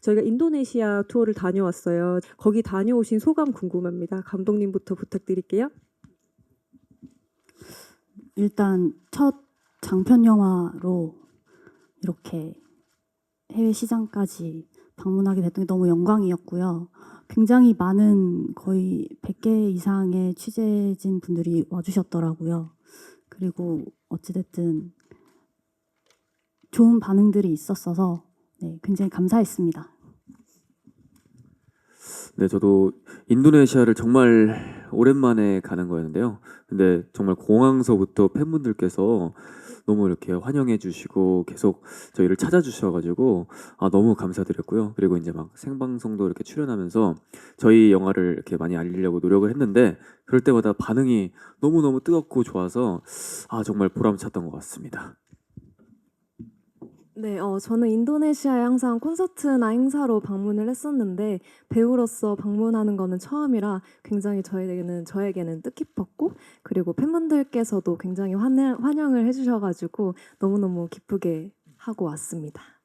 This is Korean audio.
저희가 인도네시아 투어를 다녀왔어요. 거기 다녀오신 소감 궁금합니다. 감독님부터 부탁드릴게요. 일단 첫 장편 영화로 이렇게 해외 시장까지 방문하게 됐던 게 너무 영광이었고요. 굉장히 많은 거의 100개 이상의 취재진 분들이 와주셨더라고요. 그리고 어찌됐든 좋은 반응들이 있었어서 네, 굉장히 감사했습니다. 네, 저도 인도네시아를 정말 오랜만에 가는 거였는데요. 근데 정말 공항서부터 팬분들께서 너무 이렇게 환영해 주시고 계속 저희를 찾아주셔가지고 아 너무 감사드렸고요. 그리고 이제 막 생방송도 이렇게 출연하면서 저희 영화를 이렇게 많이 알리려고 노력을 했는데 그럴 때마다 반응이 너무 너무 뜨겁고 좋아서 아 정말 보람찼던 것 같습니다. 네, 어, 저는 인도네시아에 항상 콘서트나 행사로 방문을 했었는데 배우로서 방문하는 거는 처음이라 굉장히 저에게는 저에게는 뜻깊었고 그리고 팬분들께서도 굉장히 환영, 환영을 해주셔가지고 너무너무 기쁘게 하고 왔습니다.